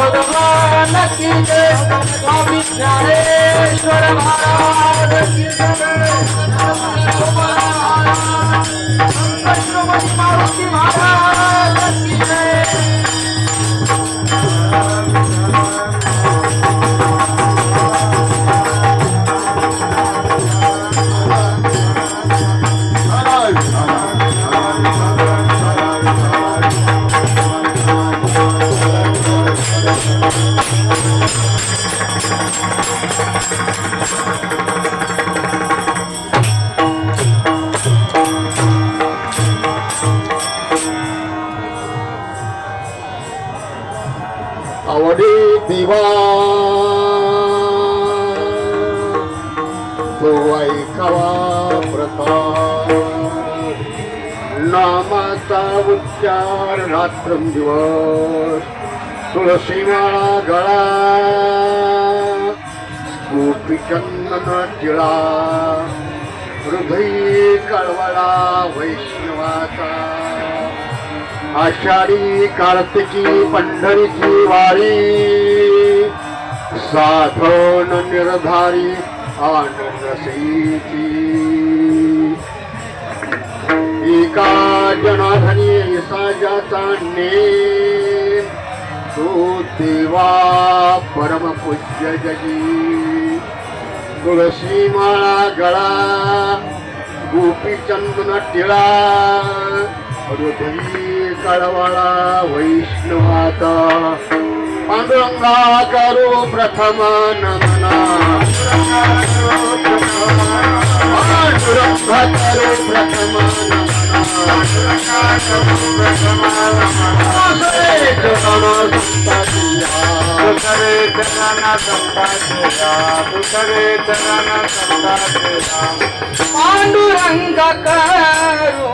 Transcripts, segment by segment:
भगवान की जय स्वामी ज्ञानेश्वर महाराज की जय आवडी दिवा तो ऐकावा प्रकार नामाचा उच्चार रात्रंदिवस दिवस माळा गळा गोपीचंदन टिळा हृदय कळवळा वैष्णवाचा आषाढी कार्तिकी पंढरीची वारी. साधन निर्धारी आनंदसेची. एका जनाधनी साजाचा ने तो देवा परमपूज्य जगी. तुळशी माळा गळा गोपीचंदन टिळा. हृदयी कळवळा वैष्णवाता पांडुरंगा करो प्रथम नमना. पांडुरंगा करो प्रथम दुसरे जनाना संपादिया दुसरे जनाना संपादिया पांडुरंगा करो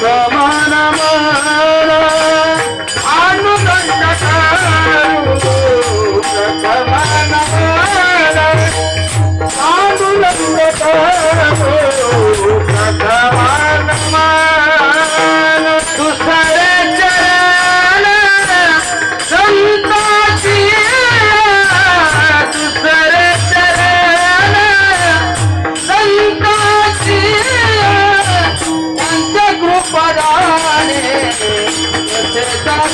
ಸಮಾನ कृपया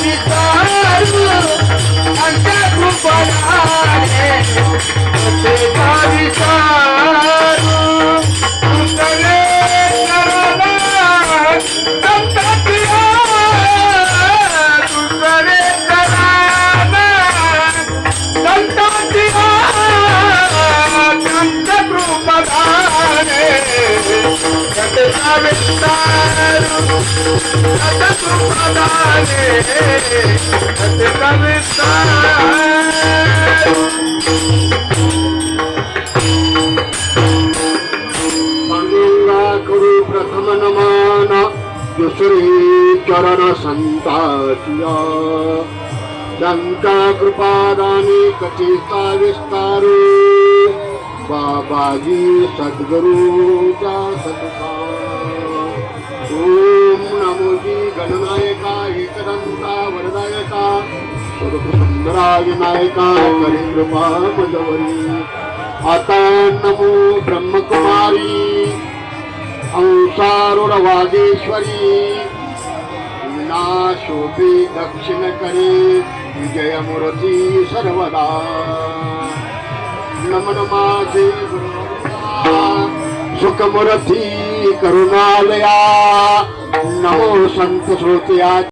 प्रथम नमन दुसरी चरण संताचिया त्यांच्या कृपादानी कथिता विस्तारू बाबाजी सद्गुरूचा सत्कार। ओम गणनायका एकदंता वरदायका सुरभुसुंदरा विनायका करी कृपा मजवरी आता नमो ब्रह्मकुमारी अंसारूढ वागेश्वरी विनाशोपी दक्षिण करे विजयमूर्ती सर्वदा। नमन माझे गुरुवर्या सुखमूर्ती करुणालया। অন্য সন্ত আজ